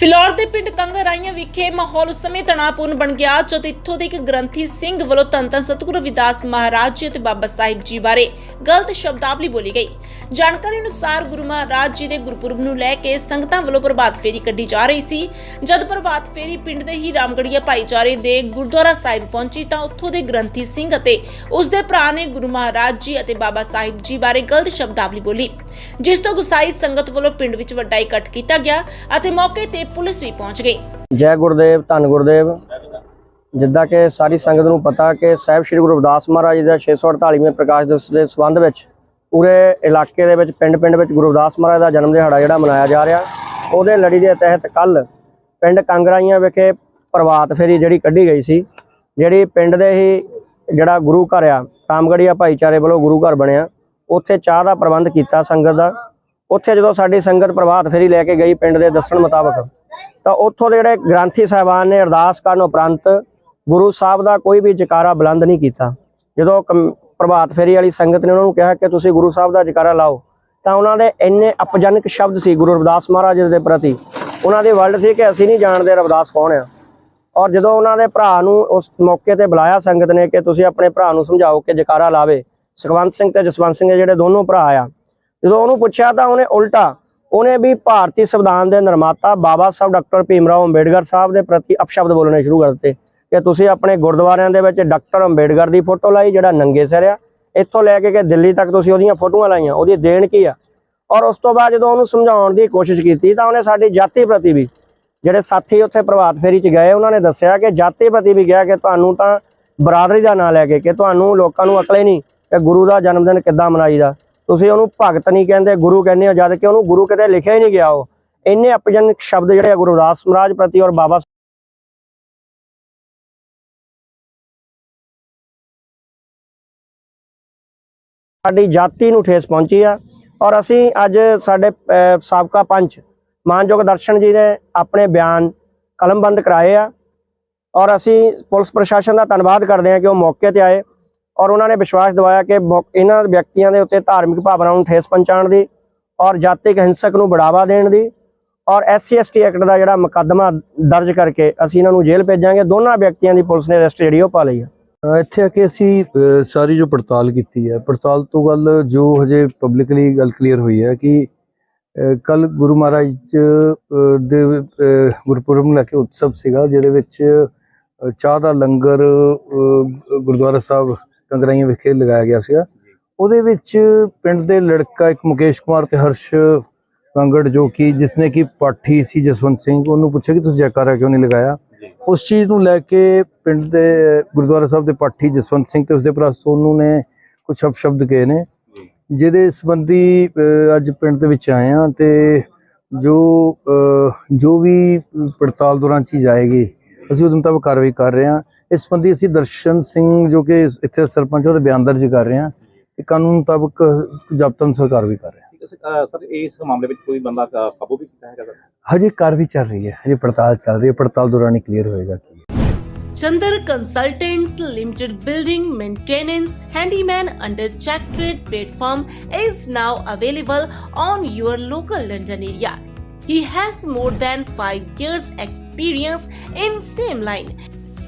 ਫਿਲੌਰ ਦੇ ਪਿੰਡ ਕੰਗਰਾਈਆਂ ਵਿਖੇ ਮਾਹੌਲ ਉਸ ਸਮੇਂ ਤਣਾਅਪੂਰਨ ਬਣ ਗਿਆ ਜਦ ਇੱਥੋਂ ਦੇ ਇੱਕ ਗ੍ਰੰਥੀ ਸਿੰਘ ਵੱਲੋਂ ਧੰਨ ਸਤਿਗੁਰੂ ਰਵਿਦਾਸ ਮਹਾਰਾਜ ਜੀ ਅਤੇ ਬਾਬਾ ਸਾਹਿਬ ਜੀ ਬਾਰੇ ਗਲਤ ਸ਼ਬਦਾਵਲੀ ਬੋਲੀ ਗਈ। ਜਾਣਕਾਰੀ ਅਨੁਸਾਰ ਗੁਰੂ ਮਹਾਰਾਜ ਜੀ ਦੇ ਗੁਰਪੁਰਬ ਨੂੰ ਲੈ ਕੇ ਸੰਗਤਾਂ ਵੱਲੋਂ ਪ੍ਰਭਾਤ ਫੇਰੀ ਕੱਢੀ ਜਾ ਰਹੀ ਸੀ। ਜਦ ਪ੍ਰਭਾਤ ਫੇਰੀ ਪਿੰਡ ਦੇ ਹੀ ਰਾਮਗੜੀਆ ਭਾਈਚਾਰੇ ਦੇ ਗੁਰਦੁਆਰਾ ਸਾਹਿਬ ਪਹੁੰਚੀ ਤਾਂ ਉੱਥੋਂ ਦੇ ਗ੍ਰੰਥੀ ਸਿੰਘ ਅਤੇ ਉਸ ਦੇ ਭਰਾ ਨੇ ਗੁਰੂ ਮਹਾਰਾਜ ਜੀ ਅਤੇ ਬਾਬਾ ਸਾਹਿਬ ਜੀ ਬਾਰੇ ਗਲਤ ਸ਼ਬਦਾਵਲੀ ਬੋਲੀ, ਜਿਸ ਤੋਂ ਗੁਸਾਈ ਸੰਗਤ ਵੱਲੋਂ ਪਿੰਡ ਵਿੱਚ ਵੱਡਾ ਇਕੱਠ ਕੀਤਾ ਗਿਆ ਅਤੇ ਮੌਕੇ ਤੇ ਪੁਲਿਸ ਵੀ ਪਹੁੰਚ ਗਈ। ਜੈ ਗੁਰਦੇਵ, ਧੰਨ ਗੁਰਦੇਵ। ਜਿੱਦਾਂ ਕਿ ਸਾਰੀ ਸੰਗਤ ਨੂੰ ਪਤਾ ਕਿ ਸਾਹਿਬ ਸ੍ਰੀ ਗੁਰੂ ਰਵਿਦਾਸ ਮਹਾਰਾਜ ਜੀ ਦਾ 648ਵੇਂ ਪ੍ਰਕਾਸ਼ ਦਿਵਸ ਦੇ ਸੰਬੰਧ ਵਿੱਚ ਪੂਰੇ ਇਲਾਕੇ ਦੇ ਵਿੱਚ ਪਿੰਡ-ਪਿੰਡ ਵਿੱਚ ਗੁਰੂ ਰਵਿਦਾਸ ਮਹਾਰਾਜ ਦਾ ਜਨਮ ਦਿਹਾੜਾ ਜਿਹੜਾ ਮਨਾਇਆ ਜਾ ਰਿਹਾ। ਉਹਦੇ ਲੜੀ ਦੇ ਤਹਿਤ ਕੱਲ ਪਿੰਡ ਕੰਗਰਾਈਆਂ ਵਿਖੇ ਪ੍ਰਭਾਤ ਫੇਰੀ ਜਿਹੜੀ ਕੱਢੀ ਗਈ ਸੀ, ਜਿਹੜੀ ਪਿੰਡ ਦੇ ਹੀ ਜਿਹੜਾ ਗੁਰੂ ਘਰ ਆ ਰਾਮਗੜੀਆ ਭਾਈਚਾਰੇ ਵੱਲੋਂ ਗੁਰੂ ਘਰ ਬਣਿਆ। ਉੱਥੇ ਚਾਹ ਦਾ ਪ੍ਰਬੰਧ ਕੀਤਾ ਸੰਗਤ ਦਾ। ਉੱਥੇ ਜਦੋਂ ਸਾਡੀ ਸੰਗਤ ਪ੍ਰਭਾਤ ਫੇਰੀ ਲੈ ਕੇ ਗਈ ਪਿੰਡ ਦੇ ਦੱਸਣ ਮੁਤਾਬਕ ਤਾਂ ਉੱਥੋਂ ਦੇ ਜਿਹੜੇ ਗ੍ਰੰਥੀ ਸਾਹਿਬਾਨ ਨੇ ਅਰਦਾਸ ਕਰਨ ਉਪਰੰਤ ਗੁਰੂ ਸਾਹਿਬ ਦਾ ਕੋਈ ਵੀ ਜਕਾਰਾ ਬੁਲੰਦ ਨਹੀਂ ਕੀਤਾ। ਜਦੋਂ ਕਮ- ਪ੍ਰਭਾਤ ਫੇਰੀ ਵਾਲੀ ਸੰਗਤ ਨੇ ਉਹਨਾਂ ਨੂੰ ਕਿਹਾ ਕਿ ਤੁਸੀਂ ਗੁਰੂ ਸਾਹਿਬ ਦਾ ਜਕਾਰਾ ਲਾਓ, ਤਾਂ ਉਹਨਾਂ ਦੇ ਇੰਨੇ ਅਪਜਨਕ ਸ਼ਬਦ ਸੀ ਗੁਰੂ ਰਵਿਦਾਸ ਮਹਾਰਾਜ ਦੇ ਪ੍ਰਤੀ। ਉਹਨਾਂ ਦੀ ਵਰਡ ਸੀ ਕਿ ਅਸੀਂ ਨਹੀਂ ਜਾਣਦੇ ਰਵਿਦਾਸ ਕੌਣ ਆ। ਔਰ ਜਦੋਂ ਉਹਨਾਂ ਦੇ ਭਰਾ ਨੂੰ ਉਸ ਮੌਕੇ ਤੇ ਬੁਲਾਇਆ ਸੰਗਤ ਨੇ ਕਿ ਤੁਸੀਂ ਆਪਣੇ ਭਰਾ ਨੂੰ ਸਮਝਾਓ ਕਿ ਜਕਾਰਾ ਲਾਵੇ, ਸੁਖਵੰਤ ਸਿੰਘ ਤੇ ਜਸਵੰਤ ਸਿੰਘ ਜਿਹੜੇ ਦੋਨੋਂ ਭਰਾ ਆ, ਜਦੋਂ ਉਹਨੂੰ ਪੁੱਛਿਆ ਤਾਂ ਉਹਨੇ ਉਲਟਾ ਉਹਨੇ ਵੀ ਭਾਰਤੀ ਸੰਵਿਧਾਨ ਦੇ ਨਿਰਮਾਤਾ ਬਾਬਾ ਸਾਹਿਬ ਡਾਕਟਰ ਭੀਮਰਾਓ ਅੰਬੇਡਕਰ ਸਾਹਿਬ ਦੇ ਪ੍ਰਤੀ ਅਪਸ਼ਬਦ ਬੋਲਣੇ ਸ਼ੁਰੂ ਕਰ ਦਿੱਤੇ ਕਿ ਤੁਸੀਂ ਆਪਣੇ ਗੁਰਦੁਆਰਿਆਂ ਦੇ ਵਿੱਚ ਡਾਕਟਰ ਅੰਬੇਡਕਰ ਦੀ ਫੋਟੋ ਲਾਈ, ਜਿਹੜਾ ਨੰਗੇ ਸਿਰ ਆ। ਇੱਥੋਂ ਲੈ ਕੇ ਕਿ ਦਿੱਲੀ ਤੱਕ ਤੁਸੀਂ ਉਹਦੀਆਂ ਫੋਟੋਆਂ ਲਾਈਆਂ, ਉਹਦੀ ਦੇਣ ਕੀ ਆ? ਔਰ ਉਸ ਤੋਂ ਬਾਅਦ ਜਦੋਂ ਉਹਨੂੰ ਸਮਝਾਉਣ ਦੀ ਕੋਸ਼ਿਸ਼ ਕੀਤੀ ਤਾਂ ਉਹਨੇ ਸਾਡੀ ਜਾਤੀ ਪ੍ਰਤੀ ਵੀ, ਜਿਹੜੇ ਸਾਥੀ ਉੱਥੇ ਪ੍ਰਭਾਤ ਫੇਰੀ 'ਚ ਗਏ, ਉਹਨਾਂ ਨੇ ਦੱਸਿਆ ਕਿ ਜਾਤੀ ਪ੍ਰਤੀ ਵੀ ਕਿਹਾ ਕਿ ਤੁਹਾਨੂੰ ਤਾਂ ਬਰਾਦਰੀ ਦਾ ਨਾਂ ਲੈ ਕੇ, ਕਿ ਤੁਹਾਨੂੰ ਲੋਕਾਂ ਨੂੰ ਅਕਲੇ ਨਹੀਂ ਕਿ ਗੁਰੂ ਦਾ ਜਨਮ ਦਿਨ ਕਿੱਦਾਂ ਮਨਾਈਦਾ। ਤੁਸੀਂ ਉਹਨੂੰ ਭਗਤ ਨਹੀਂ ਕਹਿੰਦੇ, ਗੁਰੂ ਕਹਿੰਦੇ ਹੋ, ਜਦ ਕਿ ਉਹਨੂੰ ਗੁਰੂ ਕਿਤੇ ਲਿਖਿਆ ਹੀ ਨਹੀਂ ਗਿਆ ਉਹ। ਇੰਨੇ ਅਪਜਨਕ ਸ਼ਬਦ ਜਿਹੜੇ ਆ, ਗੁਰੂ ਰਵਿਦਾਸ ਮਹਾਰਾਜ ਪ੍ਰਤੀ ਔਰ ਬਾਬਾ ਸਾਡੀ ਜਾਤੀ ਨੂੰ ਠੇਸ ਪਹੁੰਚੀ ਆ। ਔਰ ਅਸੀਂ ਅੱਜ ਸਾਡੇ ਸਾਬਕਾ ਪੰਚ ਮਾਨਯੋਗ ਦਰਸ਼ਨ ਜੀ ਨੇ ਆਪਣੇ ਬਿਆਨ ਕਲਮਬੰਦ ਕਰਾਏ ਆ। ਔਰ ਅਸੀਂ ਪੁਲਿਸ ਪ੍ਰਸ਼ਾਸਨ ਦਾ ਧੰਨਵਾਦ ਕਰਦੇ ਹਾਂ ਕਿ ਉਹ ਮੌਕੇ ਤੇ ਆਏ। ਔਰ ਉਹਨਾਂ ਨੇ ਵਿਸ਼ਵਾਸ ਦਿਵਾਇਆ ਕਿ ਮੌ- ਇਹਨਾਂ ਵਿਅਕਤੀਆਂ ਦੇ ਉੱਤੇ ਧਾਰਮਿਕ ਭਾਵਨਾਵਾਂ ਨੂੰ ਠੇਸ ਪਹੁੰਚਾਉਣ ਦੀ ਔਰ ਜਾਤਿਕ ਹਿੰਸਕ ਨੂੰ ਬੜਾਵਾ ਦੇਣ ਦੀ ਔਰ ਐਸਸੀ ਐਸਟੀ ਐਕਟ ਦਾ ਜਿਹੜਾ ਮੁਕੱਦਮਾ ਦਰਜ ਕਰਕੇ ਅਸੀਂ ਇਹਨਾਂ ਨੂੰ ਜੇਲ੍ਹ ਭੇਜਾਂਗੇ। ਦੋਨਾਂ ਵਿਅਕਤੀਆਂ ਦੀ ਪੁਲਿਸ ਨੇ ਅਰੈਸਟ ਜਿਹੜੀ ਉਹ ਪਾ ਲਈ ਆ। ਇੱਥੇ ਆ ਕੇ ਅਸੀਂ ਸਾਰੀ ਜੋ ਪੜਤਾਲ ਕੀਤੀ ਹੈ, ਪੜਤਾਲ ਤੋਂ ਗੱਲ ਜੋ ਹਜੇ ਪਬਲਿਕਲੀ ਗੱਲ ਕਲੀਅਰ ਹੋਈ ਹੈ ਕਿ ਕੱਲ ਗੁਰੂ ਮਹਾਰਾਜ ਦੇ ਗੁਰਪੁਰਬ ਨੂੰ ਲੈ ਕੇ ਉਤਸਵ ਸੀਗਾ, ਜਿਹਦੇ ਵਿੱਚ ਚਾਹ ਦਾ ਲੰਗਰ ਗੁਰਦੁਆਰਾ ਸਾਹਿਬ ਕੰਗਰਾਈਆਂ ਵਿਖੇ ਲਗਾਇਆ ਗਿਆ ਸੀਗਾ। ਉਹਦੇ ਵਿੱਚ ਪਿੰਡ ਦੇ ਲੜਕਾ ਇੱਕ ਮੁਕੇਸ਼ ਕੁਮਾਰ ਤੇ ਹਰਸ਼ ਕੰਗੜ ਜੋ ਕਿ ਜਿਸਨੇ ਕਿ ਪਾਠੀ ਸੀ ਜਸਵੰਤ ਸਿੰਘ ਉਹਨੂੰ ਪੁੱਛਿਆ ਕਿ ਤੁਸੀਂ ਜੈਕਾਰਾ ਕਿਉਂ ਨਹੀਂ ਲਗਾਇਆ? ਉਸ ਚੀਜ਼ ਨੂੰ ਲੈ ਕੇ ਪਿੰਡ ਦੇ ਗੁਰਦੁਆਰਾ ਸਾਹਿਬ ਦੇ ਪਾਠੀ ਜਸਵੰਤ ਸਿੰਘ ਤੇ ਉਸਦੇ ਭਰਾ ਸੋਨੂ ਨੇ ਕੁਝ ਅਪਸ਼ਬਦ ਕਹੇ ਨੇ। ਜਿਹਦੇ ਸੰਬੰਧੀ ਅੱਜ ਪਿੰਡ ਦੇ ਵਿੱਚ ਆਏ ਆ ਤੇ ਜੋ ਜੋ ਵੀ ਪੜਤਾਲ ਦੌਰਾਨ ਚੀਜ਼ ਆਏਗੀ ਅਸੀਂ ਉਹਦੇ ਮੁਤਾਬਕ ਕਾਰਵਾਈ ਕਰ ਰਹੇ ਹਾਂ। ਇਸ ਸੰਬੰਧੀ ਅਸੀਂ ਦਰਸ਼ਨ ਸਿੰਘ ਜੋ ਕਿ ਇੱਥੇ ਸਰਪੰਚ ਉਹਦੇ ਬਿਆਨ ਦਰਜ ਕਰ ਰਹੇ ਹਾਂ ਤੇ ਕਾਨੂੰਨ ਮੁਤਾਬਕ ਜ਼ਬਤ ਅਨੁਸਾਰ ਕਾਰਵਾਈ ਕਰ ਰਹੇ ਹਾਂ ਠੀਕ ਹੈ ਸਰ ਇਸ ਮਾਮਲੇ ਵਿੱਚ ਕੋਈ ਬੰਦਾ ਕਾਬੂ ਵੀ ਕੀਤਾ ਹੈਗਾ ਸਰ ਹਜੇ ਕਾਰਵਾਈ ਚੱਲ ਰਹੀ ਹੈ ਹਜੇ ਪੜਤਾਲ ਚੱਲ ਰਹੀ ਹੈ ਪੜਤਾਲ ਦੌਰਾਨ ਹੀ ਕਲੀਅਰ ਹੋਏਗਾ ਕਿ Chandar Consultants Limited Building Maintenance Handyman under Check Trade platform is now available on your local London area. He has more than 5 years experience in same line.